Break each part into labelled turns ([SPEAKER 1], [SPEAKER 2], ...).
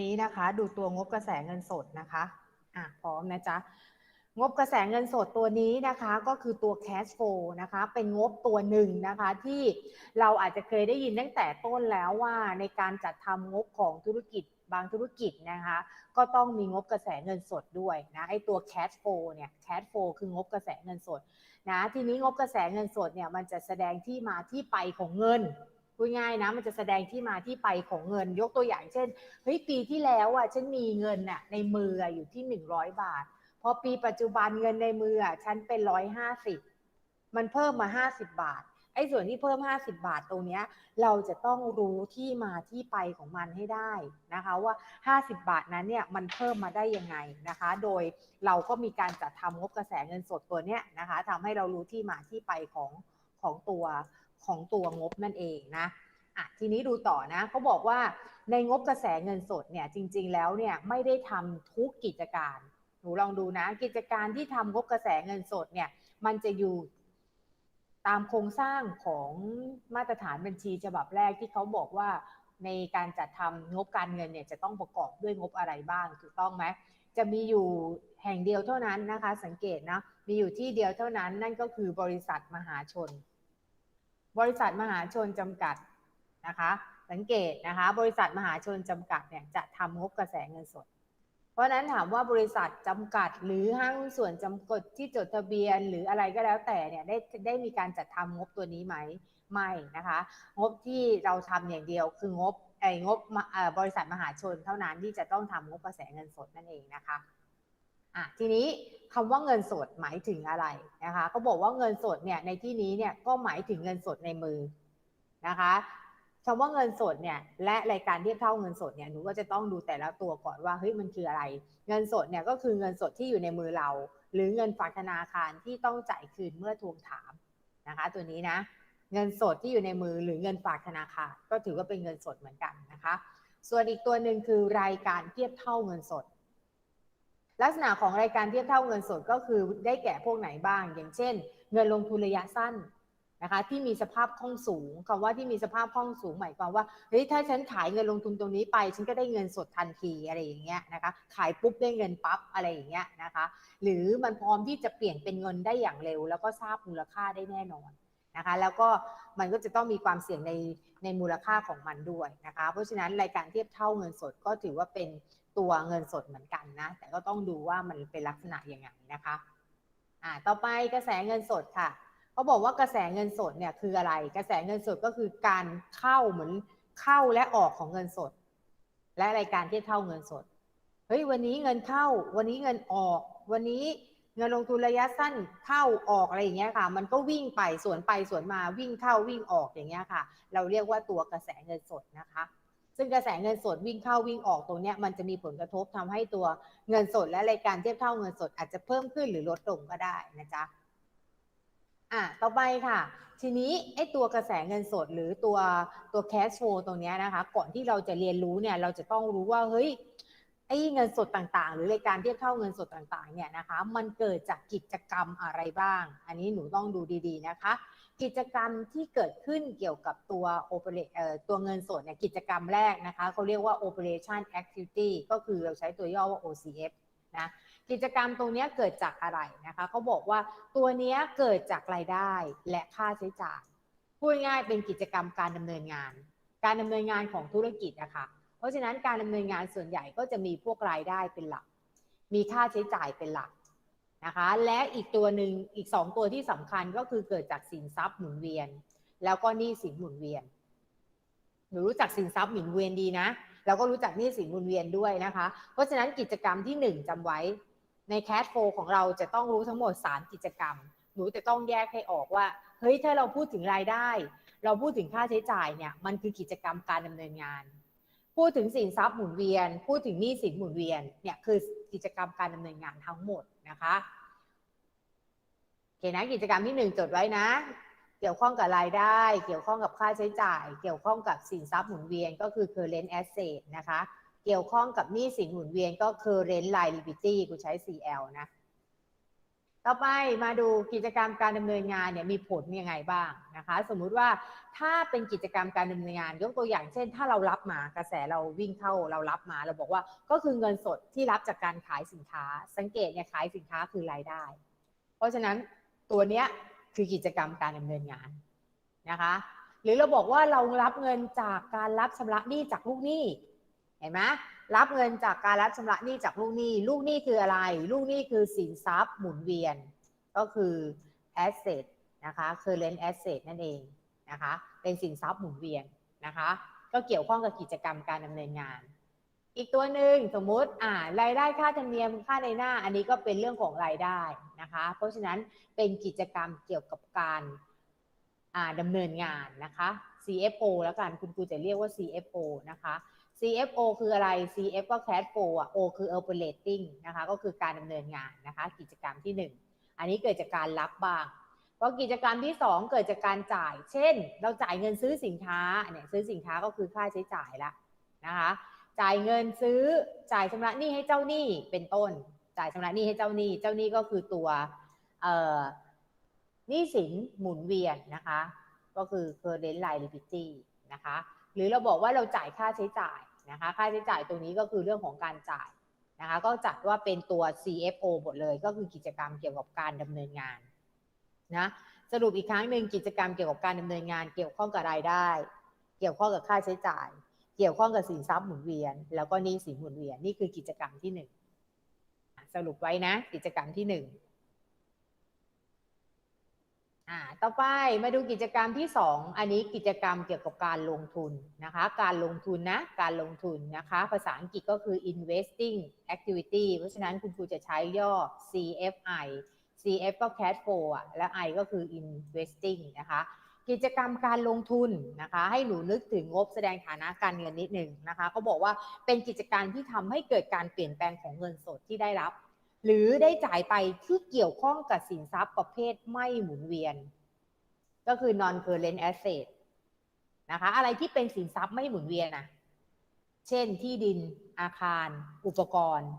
[SPEAKER 1] นี้นะคะดูตัวงบกระแสเงินสดนะคะอะพร้อมนะจ๊ะงบกระแสเงินสดตัวนี้นะคะก็คือตัว cash flow นะคะเป็นงบตัวหนึ่งนะคะที่เราอาจจะเคยได้ยินตั้งแต่ต้นแล้วว่าในการจัดทำงบของธุรกิจบางธุรกิจนะคะก็ต้องมีงบกระแสเงินสดด้วยนะไอตัว cash flow เนี่ย cash flow คืองบกระแสเงินสดนะทีนี้งบกระแสเงินสดเนี่ยมันจะแสดงที่มาที่ไปของเงิน พูดง่ายนะมันจะแสดงที่มาที่ไปของเงินยกตัวอย่างเช่นเฮ้ยปีที่แล้วอะฉันมีเงินอะในมืออยู่ที่หนึ่งร้อยบาท พอปีปัจจุบันเงินในมืออะฉันเป็นร้อยห้าสิบมันเพิ่มมาห้าสิบบาทไอ้ส่วนที่เพิ่มห้าสิบาทตรงเนี้ยเราจะต้องรู้ที่มาที่ไปของมันให้ได้นะคะว่าห้าสิบาทนั้นเนี่ยมันเพิ่มมาได้ยังไงนะคะ โดยเราก็มีการจัดทำงบกระแสเงินสดตัวเนี้ยนะคะทำให้เรารู้ที่มาที่ไปของของตัว ของตัวงบนั่นเองนะอะทีนี้ดูต่อนะเขาบอกว่าในงบกระแสเงินสดเนี่ยจริง ๆ แล้วเนี่ยไม่ได้ทำทุกกิจการ หนูลองดูนะ กิจการที่ทำงบกระแสเงินสดเนี่ยมันจะอยู่ตามโครงสร้างของมาตรฐานบัญชีฉบับแรกที่เขาบอกว่าในการจัดทำงบการเงินเนี่ยจะต้องประกอบด้วยงบอะไรบ้างถูกต้องไหมจะมีอยู่แห่งเดียวเท่านั้นนะคะ สังเกตนะมีอยู่ที่เดียวเท่านั้นนั่นก็คือบริษัทมหาชน บริษัทมหาชนจำกัดนะคะ สังเกตนะคะ บริษัทมหาชนจำกัดเนี่ยจะทำงบกระแสเงินสด เพราะนั้นถามว่าบริษัทจำกัดหรือห้างส่วนจำกัดที่จดทะเบียนหรืออะไรก็แล้วแต่เนี่ยได้ได้มีการจัดทำงบตัวนี้ไหมไม่นะคะ งบที่เราทำอย่างเดียวคืองบไอ้งบบริษัทมหาชนเท่านั้นที่จะต้องทำงบกระแสเงินสดนั่นเองนะคะ อะทีนี้คำว่าเงินสดหมายถึงอะไรนะคะเขาบอกว่าเงินสดเนี่ยในที่นี้เนี่ยก็หมายถึงเงินสดในมือนะคะคำว่าเงินสดเนี่ยและรายการเทียบเท่าเงินสดเนี่ยหนูก็จะต้องดูแต่ละตัวก่อนว่าเฮ้ยมันคืออะไร เงินสดเนี่ยก็คือเงินสดที่อยู่ในมือเรา หรือเงินฝากธนาคารที่ต้องจ่ายคืนเมื่อทวงถามนะคะ ตัวนี้นะ เงินสดที่อยู่ในมือหรือเงินฝากธนาคารก็ถือว่าเป็นเงินสดเหมือนกันนะคะ ส่วนอีกตัวหนึ่งคือรายการเทียบเท่าเงินสด ลักษณะของรายการเทียบเท่าเงินสดก็คือได้แก่พวกไหนบ้าง อย่างเช่น เงินลงทุนระยะสั้นนะคะที่มีสภาพคล่องสูงคำว่าที่มีสภาพคล่องสูงหมายความว่าเฮ้ยถ้าฉันขายเงินลงทุนตรงนี้ไป ฉันก็ได้เงินสดทันทีอะไรอย่างเงี้ยนะคะขายปุ๊บได้เงินปั๊บอะไรอย่างเงี้ยนะคะหรือมันพร้อมที่จะเปลี่ยนเป็นเงินได้อย่างเร็ว แล้วก็ทราบมูลค่าได้แน่นอนนะคะแล้วก็มันก็จะต้องมีความเสี่ยงในในมูลค่าของมันด้วยนะคะเพราะฉะนั้นรายการเทียบเท่าเงินสดก็ถือว่าเป็น ตัวเงินสดเหมือนกันนะ แต่ก็ต้องดูว่ามันเป็นลักษณะยังไงนะคะอ่าต่อไปกระแสเงินสดค่ะเขาบอกว่ากระแสเงินสดเนี่ยคืออะไร กระแสเงินสดก็คือการเข้าเหมือนเข้าและออกของเงินสด และรายการที่เท่าเงินสดเฮ้ยวันนี้เงินเข้า วันนี้เงินออก วันนี้เงินลงทุนระยะสั้นเข้าออกอะไรอย่างเงี้ยค่ะ มันก็วิ่งไปสวนไปสวนมาวิ่งเข้าวิ่งออกอย่างเงี้ยค่ะ เราเรียกว่าตัวกระแสเงินสดนะคะ ซึ่งกระแสเงินสดวิ่งเข้าวิ่งออกตรงนี้มันจะมีผลกระทบทำให้ตัวเงินสดและรายการเทียบเท่าเงินสดอาจจะเพิ่มขึ้นหรือลดลงก็ได้นะจ๊ะอะต่อไปค่ะ ทีนี้ไอ้ตัวกระแสเงินสดหรือตัวตัว cash flow ตรงนี้นะคะ ก่อนที่เราจะเรียนรู้เนี่ยเราจะต้องรู้ว่าเฮ้ยไอ้เงินสดต่างๆ หรือรายการเทียบเท่าเงินสดต่างๆเนี่ยนะคะ มันเกิดจากกิจกรรมอะไรบ้าง อันนี้หนูต้องดูดีๆนะคะ กิจกรรมที่เกิดขึ้นเกี่ยวกับตัว operate เอ่อตัวเงินสดเนี่ยกิจกรรมแรกนะคะเขาเรียกว่า operation activity ก็คือเราใช้ตัวย่อว่า OCF นะกิจกรรมตรงนี้เกิดจากอะไรนะคะเขาบอกว่าตัวนี้เกิดจากรายได้และค่าใช้จ่ายพูดง่ายเป็นกิจกรรมการดำเนินงาน การดำเนินงานของธุรกิจนะคะเพราะฉะนั้นการดำเนินงานส่วนใหญ่ก็จะมีพวกรายได้เป็นหลัก มีค่าใช้จ่ายเป็นหลัก นะคะ และอีกตัวหนึ่งอีกสองตัวที่สำคัญก็คือเกิดจากสินทรัพย์หมุนเวียน แล้วก็หนี้สินหมุนเวียนหนูรู้จักสินทรัพย์หมุนเวียนดีนะแล้วก็รู้จักหนี้สินหมุนเวียนด้วยนะคะ เพราะฉะนั้นกิจกรรมที่ 1จำไว้ในแคชโฟของเราจะต้องรู้ทั้งหมด 3 กิจกรรม หนูจะต้องแยกให้ออกว่า เฮ้ย ถ้าเราพูดถึงรายได้ เราพูดถึงค่าใช้จ่ายเนี่ย มันคือกิจกรรมการดำเนินงาน พูดถึงสินทรัพย์หมุนเวียน พูดถึงหนี้สินหมุนเวียน เนี่ยคือ กิจกรรมการดำเนินงานทั้งหมดนะคะโอเคนะกิจกรรมที่ 1 จดไว้นะ เกี่ยวข้องกับรายได้ เกี่ยวข้องกับค่าใช้จ่าย เกี่ยวข้องกับสินทรัพย์หมุนเวียนก็คือ current asset นะคะ เกี่ยวข้องกับหนี้สินหมุนเวียนก็ current liability กูใช้ CL นะ ต่อไปมาดูกิจกรรมการดำเนินงานเนี่ยมีผลยังไงบ้างนะคะ สมมุติว่าถ้าเป็นกิจกรรมการดำเนินงาน ยกตัวอย่างเช่น ถ้าเรารับมากระแสเราวิ่งเข้าเรารับมาเราบอกว่าก็คือเงินสดที่รับจากการขายสินค้า สังเกตเนี่ยขายสินค้าคือรายได้ เพราะฉะนั้นตัวเนี้ยคือกิจกรรมการดำเนินงานนะคะ หรือเราบอกว่าเรารับเงินจากการรับชำระหนี้จากลูกหนี้เห็นไหม รับเงินจากการรับชำระหนี้จากลูกหนี้ ลูกหนี้คืออะไร ลูกหนี้คือสินทรัพย์หมุนเวียน ก็คือ asset นะคะ current asset นั่นเองนะคะ เป็นสินทรัพย์หมุนเวียนนะคะ ก็เกี่ยวข้องกับกิจกรรมการดำเนินงาน อีกตัวหนึ่งสมมุติอ่ารายได้ค่าธรรมเนียมค่าในหน้า อันนี้ก็เป็นเรื่องของรายได้นะคะ เพราะฉะนั้นเป็นกิจกรรมเกี่ยวกับการอ่าดำเนินงานนะคะ CFO แล้วกันคุณครูจะเรียกว่า CFO นะคะ CFO คืออะไร CF ก็ cash flow อะ O คือ operating นะคะ ก็คือการดำเนินงานนะคะ กิจกรรมที่หนึ่งอันนี้เกิดจากการรับบ้างเพราะกิจกรรมที่ 2 เกิดจากการจ่าย เช่น เราจ่ายเงินซื้อสินค้าเนี่ยซื้อสินค้าก็คือค่าใช้จ่ายละนะคะ จ่ายเงินซื้อจ่ายชำระหนี้ให้เจ้าหนี้เป็นต้น จ่ายชำระหนี้ให้เจ้าหนี้ เจ้าหนี้ก็คือตัวเอ่อหนี้สินหมุนเวียนนะคะ ก็คือ current liability นะคะ หรือเราบอกว่าเราจ่ายค่าใช้จ่าย นะคะค่าใช้จ่ายตรงนี้ก็คือเรื่องของการจ่ายนะคะก็จัดว่าเป็นตัว CFO หมดเลยก็คือกิจกรรมเกี่ยวกับการดำเนินงานนะสรุปอีกครั้งหนึ่งกิจกรรมเกี่ยวกับการดำเนินงาน เกี่ยวข้องกับรายได้ เกี่ยวข้องกับค่าใช้จ่าย เกี่ยวข้องกับสินทรัพย์หมุนเวียน แล้วก็หนี้สินหมุนเวียนนี่คือกิจกรรมที่หนึ่งสรุปไว้นะกิจกรรมที่หนึ่ง อ่าต่อไปมาดูกิจกรรมที่สองอันนี้กิจกรรมเกี่ยวกับการลงทุนนะคะ การลงทุนนะการลงทุนนะคะ ภาษาอังกฤษก็คือ investing activity เพราะฉะนั้นคุณครูจะใช้ย่อ CFI CF ก็ cash flow อะและ I ก็คือ investing นะคะกิจกรรมการลงทุนนะคะ ให้หนูนึกถึงงบแสดงฐานะการเงินนิดหนึ่งนะคะเขาบอกว่าเป็นกิจการที่ทำให้เกิดการเปลี่ยนแปลงของเงินสดที่ได้รับ หรือได้จ่ายไปที่เกี่ยวข้องกับสินทรัพย์ประเภทไม่หมุนเวียน ก็คือ non current asset นะคะ อะไรที่เป็นสินทรัพย์ไม่หมุนเวียนนะเช่นที่ดินอาคาร อุปกรณ์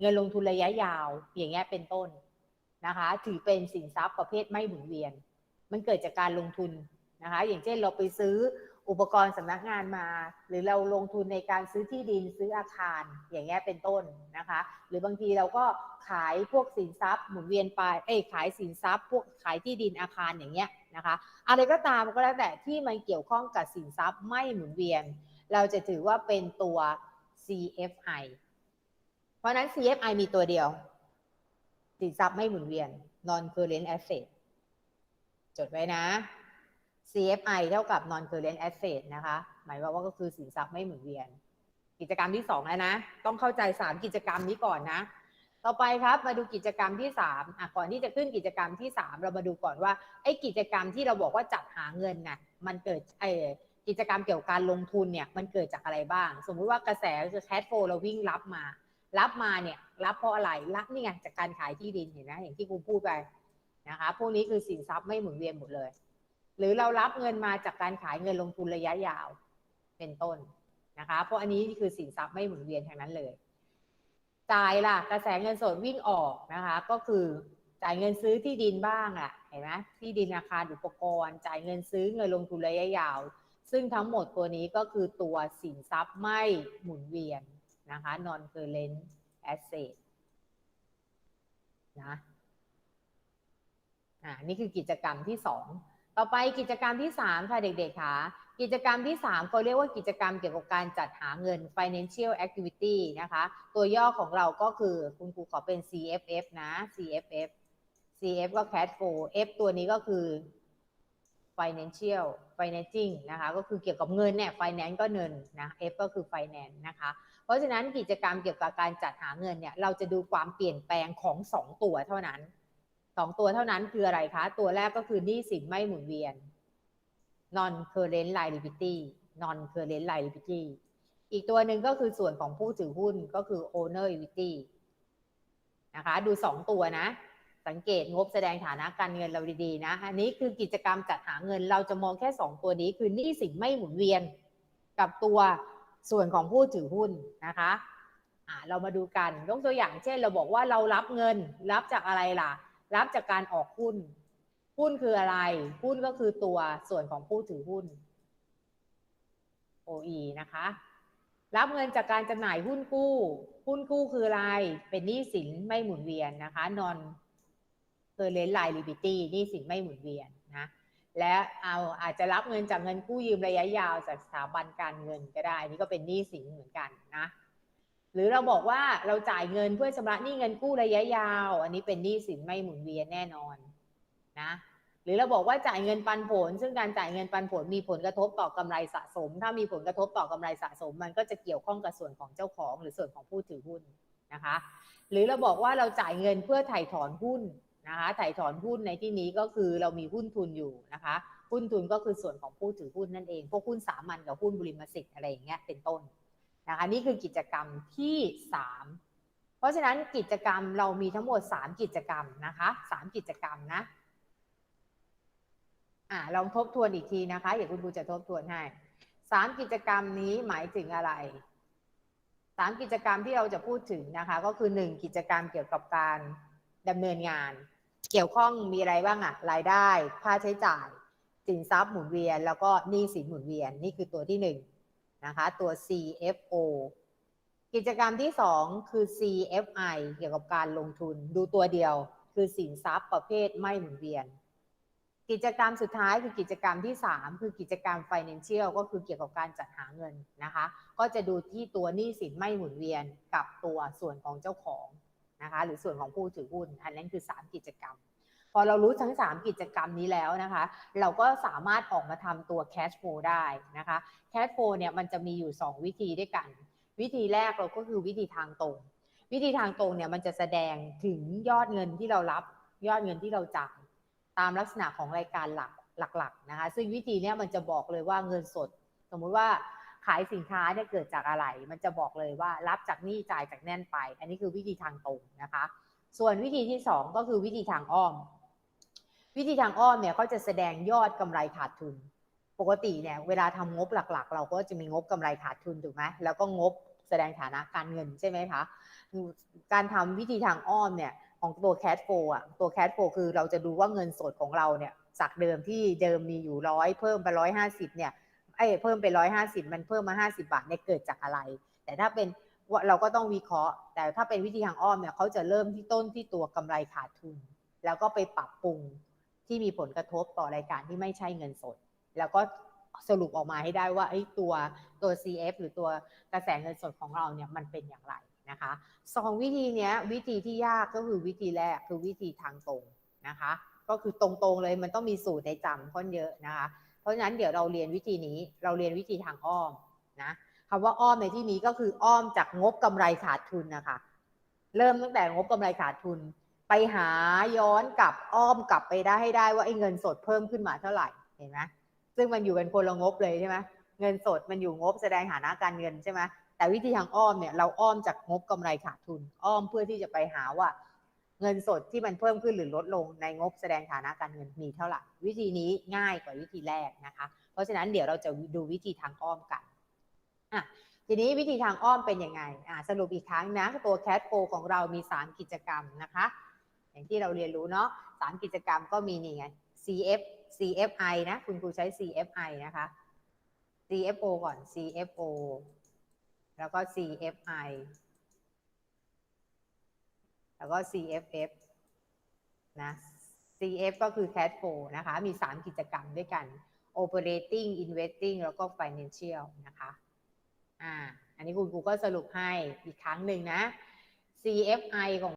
[SPEAKER 1] เงินลงทุนระยะยาว อย่างเงี้ยเป็นต้นนะคะ ถือเป็นสินทรัพย์ประเภทไม่หมุนเวียน มันเกิดจากการลงทุนนะคะ อย่างเช่นเราไปซื้อ อุปกรณ์สำนักงานมา หรือเราลงทุนในการซื้อที่ดินซื้ออาคารอย่างเงี้ยเป็นต้นนะคะ หรือบางทีเราก็ขายพวกสินทรัพย์หมุนเวียนไปเอ้ขายสินทรัพย์ พวกขายที่ดินอาคารอย่างเงี้ยนะคะอะไรก็ตามก็แล้วแต่ที่มันเกี่ยวข้องกับสินทรัพย์ไม่หมุนเวียน เราจะถือว่าเป็นตัว CFI เพราะนั้น CFI มีตัวเดียว สินทรัพย์ไม่หมุนเวียน non current asset จดไว้นะ CFI เท่ากับ non current asset นะคะ หมายว่าก็คือสินทรัพย์ไม่หมุนเวียน กิจกรรมที่สองแล้วนะ ต้องเข้าใจสามกิจกรรมนี้ก่อนนะ ต่อไปครับมาดูกิจกรรมที่สามอะก่อนที่จะขึ้นกิจกรรมที่สามเรามาดูก่อนว่าไอ้กิจกรรมที่เราบอกว่าจัดหาเงินน่ะมันเกิดไอ้กิจกรรมเกี่ยวกับการลงทุนเนี่ยมันเกิดจากอะไรบ้าง สมมุติว่ากระแสคือแค s โฟเราวิ่งรับมา รับมาเนี่ยรับเพราะอะไรรับนี่ไงจากการขายที่ดินเห็นไหมอย่างที่ครูพูดไปนะคะพวกนี้คือสินทรัพย์ไม่หมุนเวียนหมดเลย หรือเรารับเงินมาจากการขายเงินลงทุนระยะยาวเป็นต้นนะคะ เพราะอันนี้คือสินทรัพย์ไม่หมุนเวียนทางนั้นเลย จ่ายล่ะ กระแสเงินสดวิ่งออกนะคะ ก็คือจ่ายเงินซื้อที่ดินบ้างอะเห็นไหมที่ดินอาคารอุปกรณ์ จ่ายเงินซื้อเงินลงทุนระยะยาว ซึ่งทั้งหมดตัวนี้ก็คือตัวสินทรัพย์ไม่หมุนเวียนนะคะ non current asset นะอ่านี่คือกิจกรรมที่สอง ต่อไปกิจกรรมที่ 3 ค่ะเด็กๆค่ะ กิจกรรมที่3เขาเรียกว่ากิจกรรมเกี่ยวกับการจัดหาเงิน financial activity นะคะ ตัวย่อของเราก็คือคุณครูขอเป็น CFF นะ CFF CF ก็ cash flow F ตัวนี้ก็คือ financial financing นะคะ ก็คือเกี่ยวกับเงินเนี่ย finance ก็เงินนะ F ก็คือ finance นะคะ เพราะฉะนั้นกิจกรรมเกี่ยวกับการจัดหาเงินเนี่ย เราจะดูความเปลี่ยนแปลงของ 2 ตัวเท่านั้น สองตัวเท่านั้นคืออะไรคะ ตัวแรกก็คือหนี้สินไม่หมุนเวียน non current liability non current liability อีกตัวหนึ่งก็คือส่วนของผู้ถือหุ้นก็คือ owner equity นะคะ ดูสองตัวนะ สังเกตงบแสดงฐานะการเงินเราดีๆนะ อันนี้คือกิจกรรมจัดหาเงินเราจะมองแค่สองตัวนี้ คือหนี้สินไม่หมุนเวียน กับตัวส่วนของผู้ถือหุ้นนะคะอ่าเรามาดูกันยกตัวอย่างเช่นเราบอกว่าเรารับเงินรับจากอะไรล่ะ รับจากการออกหุ้น หุ้นคืออะไร หุ้นก็คือตัวส่วนของผู้ถือหุ้น OE นะคะ รับเงินจากการจำหน่ายหุ้นกู้ หุ้นกู้คืออะไร เป็นหนี้สินไม่หมุนเวียนนะคะ non current liability หนี้สินไม่หมุนเวียนนะ และเอาอาจจะรับเงินจากเงินกู้ยืมระยะยาวจากสถาบันการเงินก็ได้ นี่ก็เป็นหนี้สินเหมือนกันนะ หรือเราบอกว่าเราจ่ายเงินเพื่อชำระหนี้เงินกู้ระยะยาว อันนี้เป็นหนี้สินไม่หมุนเวียนแน่นอนนะหรือเราบอกว่าจ่ายเงินปันผล ซึ่งการจ่ายเงินปันผลมีผลกระทบต่อกำไรสะสม ถ้ามีผลกระทบต่อกำไรสะสม มันก็จะเกี่ยวข้องกับส่วนของเจ้าของหรือส่วนของผู้ถือหุ้นนะคะ หรือเราบอกว่าเราจ่ายเงินเพื่อถ่ายถอนหุ้นนะคะถ่ายถอนหุ้นในที่นี้ก็คือเรามีหุ้นทุนอยู่นะคะ หุ้นทุนก็คือส่วนของผู้ถือหุ้นนั่นเองพวกหุ้นสามัญกับหุ้นบริมสิทธิ์อะไรอย่างเงี้ยเป็นต้น นะคะนี่คือกิจกรรมที่ 3 เพราะฉะนั้นกิจกรรมเรามีทั้งหมด 3 กิจกรรมนะคะ3กิจกรรมนะอ่าลองทบทวนอีกทีนะคะเดี๋ยวคุณครูจะทบทวนให้สามกิจกรรมนี้หมายถึงอะไรสามกิจกรรมที่เราจะพูดถึงนะคะ ก็คือหนึ่งกิจกรรมเกี่ยวกับการดำเนินงาน เกี่ยวข้องมีอะไรบ้างอะรายได้ ค่าใช้จ่าย สินทรัพย์หมุนเวียน แล้วก็หนี้สินหมุนเวียน นี่คือตัวที่หนึ่ง นะคะตัว CFO กิจกรรมที่สองคือ CFI เกี่ยวกับการลงทุนดูตัวเดียว คือสินทรัพย์ประเภทไม่หมุนเวียน กิจกรรมสุดท้ายคือกิจกรรมที่ 3 คือกิจกรรม financial ก็คือเกี่ยวกับการจัดหาเงินนะคะ ก็จะดูที่ตัวหนี้สินไม่หมุนเวียนกับตัวส่วนของเจ้าของนะคะหรือส่วนของผู้ถือหุ้น อันนั้นคือ 3 กิจกรรม พอเรารู้ทั้ง 3 กิจกรรมนี้แล้วนะคะ เราก็สามารถออกมาทำตัว cash flow ได้นะคะ cash flow เนี่ยมันจะมีอยู่ 2 วิธีด้วยกัน วิธีแรกเราก็คือวิธีทางตรง วิธีทางตรงเนี่ยมันจะแสดงถึงยอดเงินที่เรารับยอดเงินที่เราจ่ายตามลักษณะของรายการหลักหลักๆนะคะ ซึ่งวิธีเนี้ยมันจะบอกเลยว่าเงินสด สมมุติว่าขายสินค้าเนี่ยเกิดจากอะไร มันจะบอกเลยว่ารับจากหนี้จ่ายจากแน่นไป อันนี้คือวิธีทางตรงนะคะ ส่วนวิธีที่สองก็คือวิธีทางอ้อม วิธีทางอ้อมเนี่ยก็จะแสดงยอดกำไรขาดทุน ปกติเนี่ยเวลาทำงบหลักๆ เราก็จะมีงบกำไรขาดทุนถูกไหมแล้วก็งบแสดงฐานะการเงินใช่ไหมคะการทำวิธีทางอ้อมเนี่ยของตัว cash flow อะตัว cash flow คือเราจะดูว่าเงินสดของเราเนี่ยจากเดิมที่เดิมมีอยู่ร้อยเพิ่มไปร้อยห้าสิบเนี่ยไอ้เพิ่มไปร้อยห้าสิบมันเพิ่มมาห้าสิบาทเนี่ยเกิดจากอะไร แต่ถ้าเป็นเราก็ต้องวิเคราะห์ แต่ถ้าเป็นวิธีทางอ้อมเนี่ยเขาจะเริ่มที่ต้นที่ตัวกำไรขาดทุน แล้วก็ไปปรับปรุง ที่มีผลกระทบต่อรายการที่ไม่ใช่เงินสด แล้วก็สรุปออกมาให้ได้ว่าไอ้ตัวตัว CF หรือตัวกระแสเงินสดของเราเนี่ยมันเป็นอย่างไรนะคะสองวิธีเนี้ยวิธีที่ยากก็คือวิธีแรกคือวิธีทางตรงนะคะ ก็คือตรงๆเลยมันต้องมีสูตรในจำค่อนเยอะนะคะ เพราะฉะนั้นเดี๋ยวเราเรียนวิธีนี้เราเรียนวิธีทางอ้อมนะคำว่าอ้อมในที่นี้ก็คืออ้อมจากงบกำไรขาดทุนนะคะ เริ่มตั้งแต่งบกำไรขาดทุน ไปหาย้อนกลับอ้อมกลับไปได้ให้ได้ว่าไอ้เงินสดเพิ่มขึ้นมาเท่าไหร่เห็นไหมซึ่งมันอยู่เป็นคนละงบเลยใช่ไหมเงินสดมันอยู่งบแสดงฐานะการเงินใช่ไหมแต่วิธีทางอ้อมเนี่ยเราอ้อมจากงบกำไรขาดทุน อ้อมเพื่อที่จะไปหาว่า เงินสดที่มันเพิ่มขึ้นหรือลดลงในงบแสดงฐานะการเงินมีเท่าไหร่วิธีนี้ง่ายกว่าวิธีแรกนะคะ เพราะฉะนั้นเดี๋ยวเราจะดูวิธีทางอ้อมกันอะทีนี้วิธีทางอ้อมเป็นยังไงอะสรุปอีกครั้งนะตัว Cat Pro ของเรามี 3 กิจกรรมนะคะ อย่างที่เราเรียนรู้เนาะสามกิจกรรมก็มีนี่ไง CF CFI นะ คุณครูใช้ CFI นะคะ CFO ก่อน CFO แล้วก็ CFI แล้วก็ CFF นะ CF ก็คือ cash flow นะคะ มี 3 กิจกรรมด้วยกัน operating investing แล้วก็ financial นะคะ อ่า อันนี้คุณครูก็สรุปให้อีกครั้งหนึ่งนะ CFI ของ